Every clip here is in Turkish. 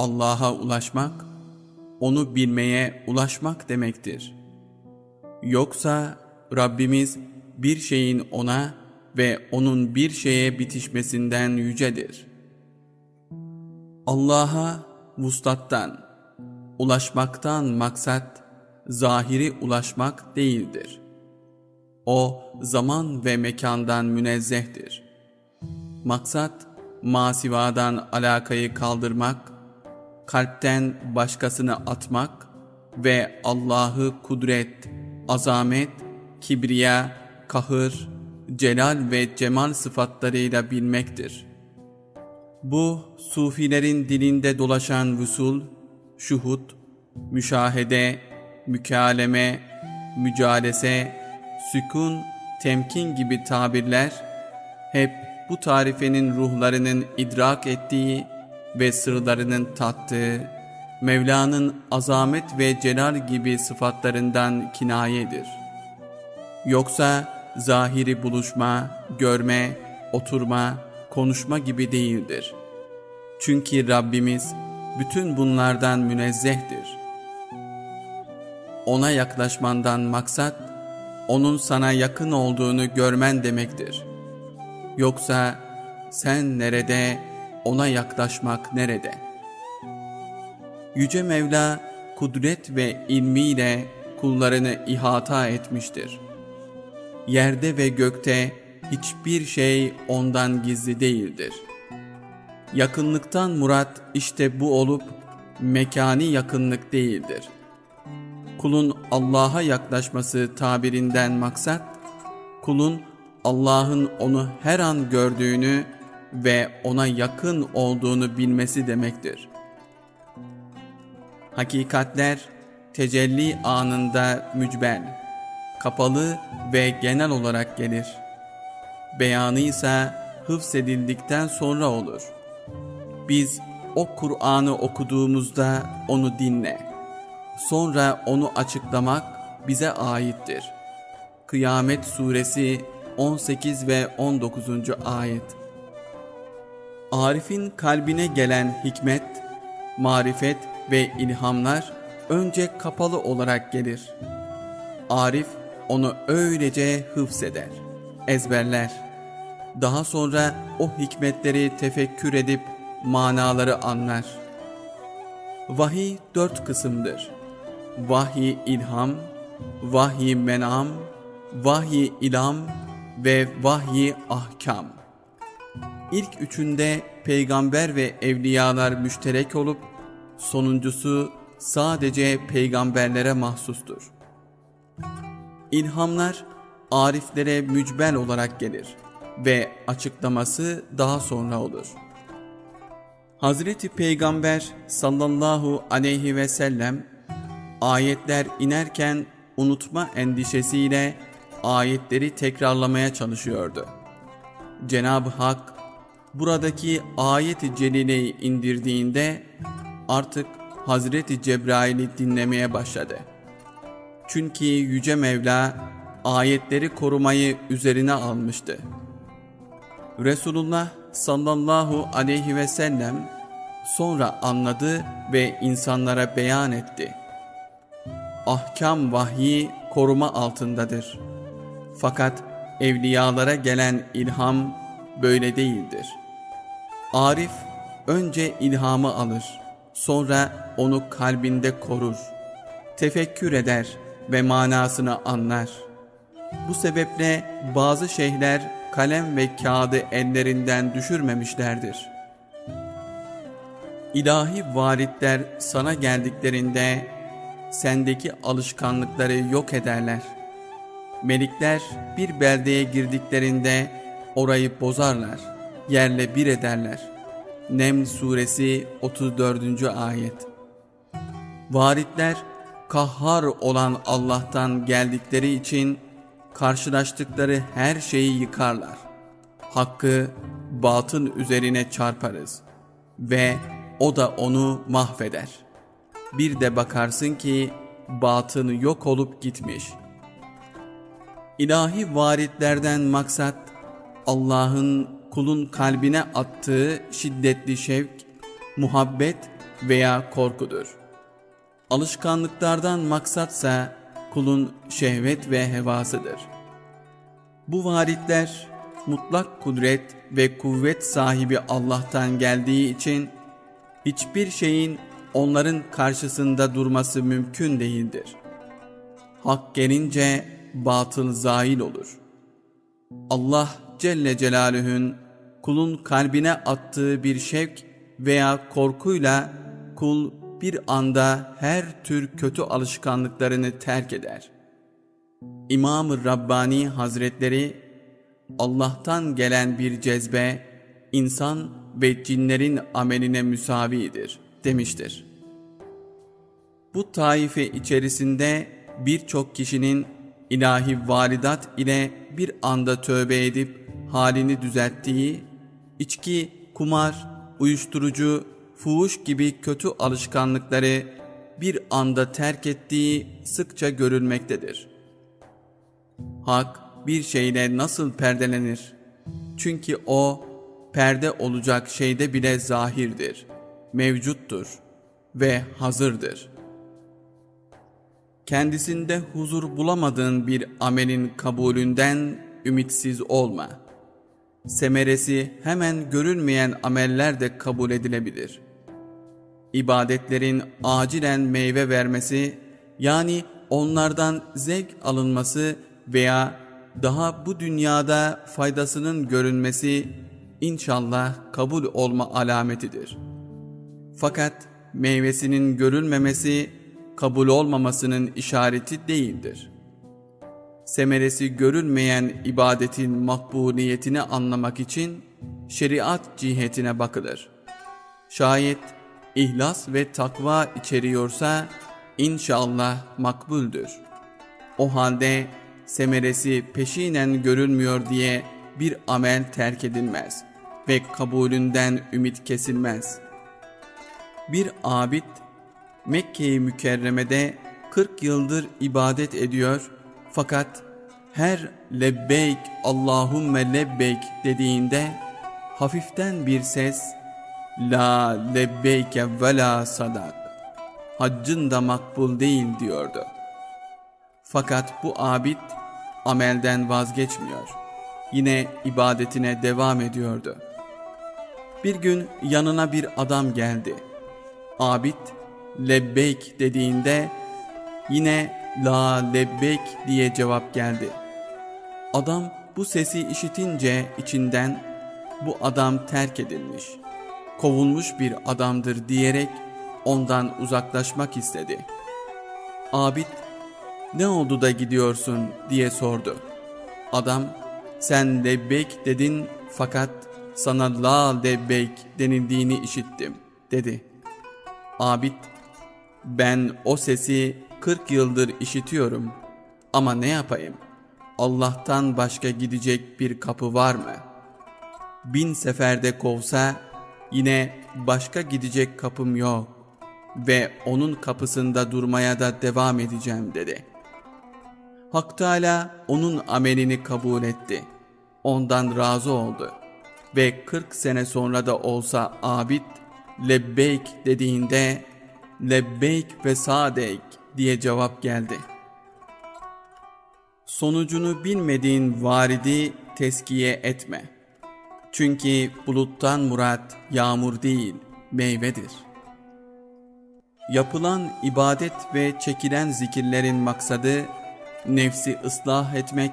Allah'a ulaşmak, onu bilmeye ulaşmak demektir. Yoksa Rabbimiz bir şeyin ona ve onun bir şeye bitişmesinden yücedir. Allah'a vuslattan, ulaşmaktan maksat zahiri ulaşmak değildir. O zaman ve mekandan münezzehtir. Maksat masivadan alakayı kaldırmak, kalpten başkasını atmak ve Allah'ı kudret, azamet, kibriya, kahır, celal ve cemal sıfatlarıyla bilmektir. Bu sufilerin dilinde dolaşan vüsul, şuhud, müşahede, mükaleme, mücalese, sükun, temkin gibi tabirler hep bu tarifenin ruhlarının idrak ettiği ve sırlarının tattığı, Mevla'nın azamet ve celal gibi sıfatlarından kinayedir. Yoksa zahiri buluşma, görme, oturma, konuşma gibi değildir. Çünkü Rabbimiz bütün bunlardan münezzehtir. Ona yaklaşmandan maksat, onun sana yakın olduğunu görmen demektir. Yoksa sen nerede, ona yaklaşmak nerede? Yüce Mevla kudret ve ilmiyle kullarını ihata etmiştir. Yerde ve gökte hiçbir şey ondan gizli değildir. Yakınlıktan murat işte bu olup mekani yakınlık değildir. Kulun Allah'a yaklaşması tabirinden maksat, kulun Allah'ın onu her an gördüğünü ve ona yakın olduğunu bilmesi demektir. Hakikatler tecelli anında mücbel, kapalı ve genel olarak gelir. Beyanı ise hıfzedildikten sonra olur. Biz o Kur'an'ı okuduğumuzda onu dinle. Sonra onu açıklamak bize aittir. Kıyamet Suresi 18 ve 19. ayet. Arif'in kalbine gelen hikmet, marifet ve ilhamlar önce kapalı olarak gelir. Arif onu öylece hıfzeder, ezberler. Daha sonra o hikmetleri tefekkür edip manaları anlar. Vahiy dört kısımdır. Vahiy ilham, vahiy menam, vahiy ilam ve vahiy ahkam. İlk üçünde peygamber ve evliyalar müşterek olup sonuncusu sadece peygamberlere mahsustur. İlhamlar ariflere mücbel olarak gelir ve açıklaması daha sonra olur. Hazreti Peygamber sallallahu aleyhi ve sellem ayetler inerken unutma endişesiyle ayetleri tekrarlamaya çalışıyordu. Cenab-ı Hak buradaki ayet-i celileyi indirdiğinde artık Hazreti Cebrail'i dinlemeye başladı. Çünkü Yüce Mevla ayetleri korumayı üzerine almıştı. Resulullah sallallahu aleyhi ve sellem sonra anladı ve insanlara beyan etti. Ahkam vahyi koruma altındadır. Fakat evliyalara gelen ilham böyle değildir. Arif önce ilhamı alır, sonra onu kalbinde korur, tefekkür eder ve manasını anlar. Bu sebeple bazı şeyhler kalem ve kağıdı ellerinden düşürmemişlerdir. İlahi varitler sana geldiklerinde sendeki alışkanlıkları yok ederler. Melikler bir beldeye girdiklerinde orayı bozarlar, yerle bir ederler. Nem suresi 34. ayet. Varitler kahhar olan Allah'tan geldikleri için karşılaştıkları her şeyi yıkarlar. Hakkı batın üzerine çarparız ve o da onu mahveder. Bir de bakarsın ki batını yok olup gitmiş. İlahi varitlerden maksat Allah'ın kulun kalbine attığı şiddetli şevk, muhabbet veya korkudur. Alışkanlıklardan maksatsa kulun şehvet ve hevasıdır. Bu varitler mutlak kudret ve kuvvet sahibi Allah'tan geldiği için hiçbir şeyin onların karşısında durması mümkün değildir. Hak gelince batıl zail olur. Allah Celle Celaluhu'nun kulun kalbine attığı bir şevk veya korkuyla kul bir anda her tür kötü alışkanlıklarını terk eder. İmam-ı Rabbani Hazretleri Allah'tan gelen bir cezbe insan ve cinlerin ameline müsavidir demiştir. Bu taife içerisinde birçok kişinin ilahi varidat ile bir anda tövbe edip halini düzelttiği, içki, kumar, uyuşturucu, fuhuş gibi kötü alışkanlıkları bir anda terk ettiği sıkça görülmektedir. Hak bir şeyle nasıl perdelenir? Çünkü o perde olacak şeyde bile zahirdir, mevcuttur ve hazırdır. Kendisinde huzur bulamadığın bir amelin kabulünden ümitsiz olma. Semeresi hemen görülmeyen ameller de kabul edilebilir. İbadetlerin acilen meyve vermesi yani onlardan zevk alınması veya daha bu dünyada faydasının görünmesi inşallah kabul olma alametidir. Fakat meyvesinin görülmemesi kabul olmamasının işareti değildir. Semeresi görülmeyen ibadetin makbuliyetini anlamak için şeriat cihetine bakılır. Şayet ihlas ve takva içeriyorsa inşallah makbuldür. O halde semeresi peşinen görülmüyor diye bir amel terk edilmez ve kabulünden ümit kesilmez. Bir abid Mekke-i Mükerreme'de 40 yıldır ibadet ediyor fakat her lebbeyk Allahümme lebbeyk dediğinde hafiften bir ses La lebbeyke ve la sadak Haccın da makbul değil diyordu. Fakat bu abid amelden vazgeçmiyor. Yine ibadetine devam ediyordu. Bir gün yanına bir adam geldi. Abid lebbeyk dediğinde yine la lebbeyk diye cevap geldi. Adam bu sesi işitince içinden bu adam terk edilmiş, kovulmuş bir adamdır diyerek ondan uzaklaşmak istedi. Abid ne oldu da gidiyorsun diye sordu. Adam sen lebbeyk dedin fakat sana la lebbeyk denildiğini işittim dedi. Abid ben o sesi 40 yıldır işitiyorum ama ne yapayım? Allah'tan başka gidecek bir kapı var mı? Bin seferde kovsa yine başka gidecek kapım yok ve onun kapısında durmaya da devam edeceğim dedi. Hak Teala onun amelini kabul etti. Ondan razı oldu. Ve 40 sene sonra da olsa abid lebbeyk dediğinde lebbeyk ve sadeyk diye cevap geldi. Sonucunu bilmediğin varidi teskiye etme. Çünkü buluttan murat yağmur değil meyvedir. Yapılan ibadet ve çekilen zikirlerin maksadı nefsi ıslah etmek,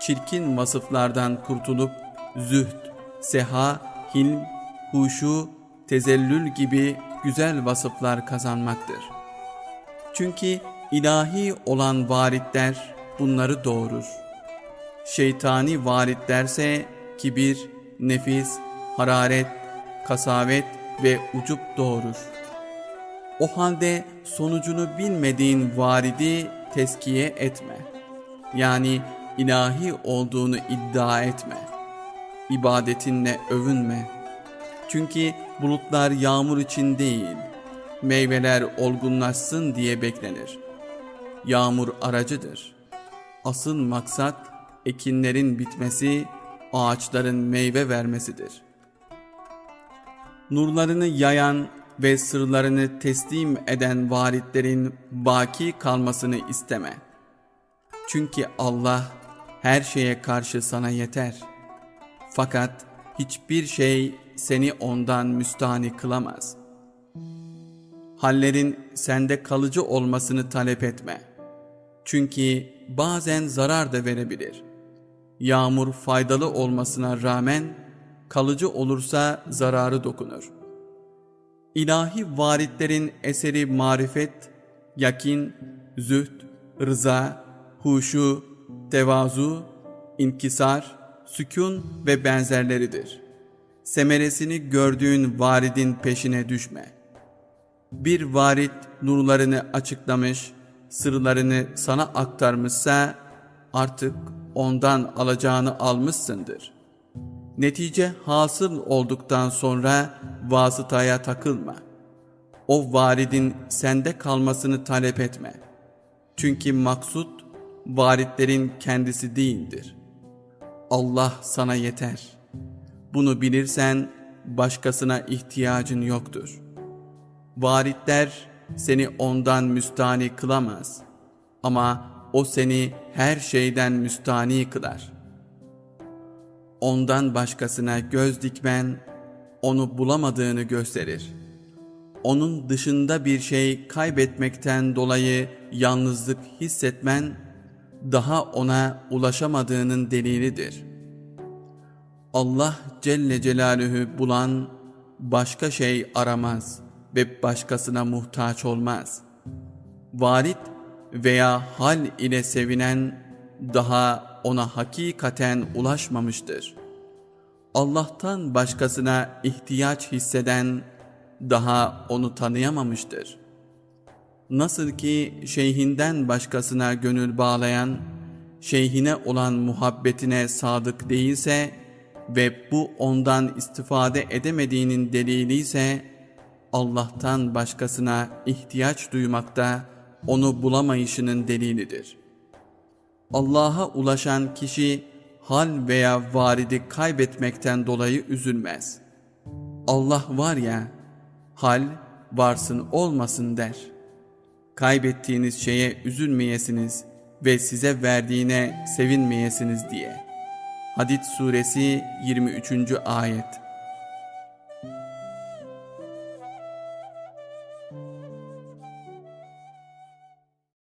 çirkin vasıflardan kurtulup zühd, seha, hilm, huşu, tezellül gibi güzel vasıflar kazanmaktır. Çünkü ilahi olan varitler bunları doğurur. Şeytani varitlerse kibir, nefis, hararet, kasavet ve ucup doğurur. O halde sonucunu bilmediğin varidi teskiye etme. Yani ilahi olduğunu iddia etme. İbadetinle övünme. Çünkü bulutlar yağmur için değil, meyveler olgunlaşsın diye beklenir. Yağmur aracıdır. Asıl maksat ekinlerin bitmesi, ağaçların meyve vermesidir. Nurlarını yayan ve sırlarını teslim eden varitlerin baki kalmasını isteme. Çünkü Allah her şeye karşı sana yeter. Fakat hiçbir şey seni ondan müstahni kılamaz. Hallerin sende kalıcı olmasını talep etme. Çünkü bazen zarar da verebilir. Yağmur faydalı olmasına rağmen kalıcı olursa zararı dokunur. İlahi varitlerin eseri marifet, yakin, zühd, rıza, huşu, tevazu, inkisar, sükun ve benzerleridir. Semeresini gördüğün varidin peşine düşme. Bir varit nurlarını açıklamış, sırlarını sana aktarmışsa artık ondan alacağını almışsındır. Netice hasıl olduktan sonra vasıtaya takılma. O varidin sende kalmasını talep etme. Çünkü maksut varitlerin kendisi değildir. Allah sana yeter. Bunu bilirsen başkasına ihtiyacın yoktur. Varitler seni ondan müstani kılamaz. Ama o seni her şeyden müstani kılar. Ondan başkasına göz dikmen, onu bulamadığını gösterir. Onun dışında bir şey kaybetmekten dolayı yalnızlık hissetmen, daha ona ulaşamadığının delilidir. Allah Celle Celaluhu bulan başka şey aramaz ve başkasına muhtaç olmaz. Varit veya hal ile sevinen daha ona hakikaten ulaşmamıştır. Allah'tan başkasına ihtiyaç hisseden daha onu tanıyamamıştır. Nasıl ki şeyhinden başkasına gönül bağlayan, şeyhine olan muhabbetine sadık değilse ve bu ondan istifade edemediğinin delili ise, Allah'tan başkasına ihtiyaç duymakta onu bulamayışının delilidir. Allah'a ulaşan kişi hal veya varidi kaybetmekten dolayı üzülmez. Allah var ya, hal varsın olmasın der. Kaybettiğiniz şeye üzülmeyesiniz ve size verdiğine sevinmeyesiniz diye. Hadid suresi 23. ayet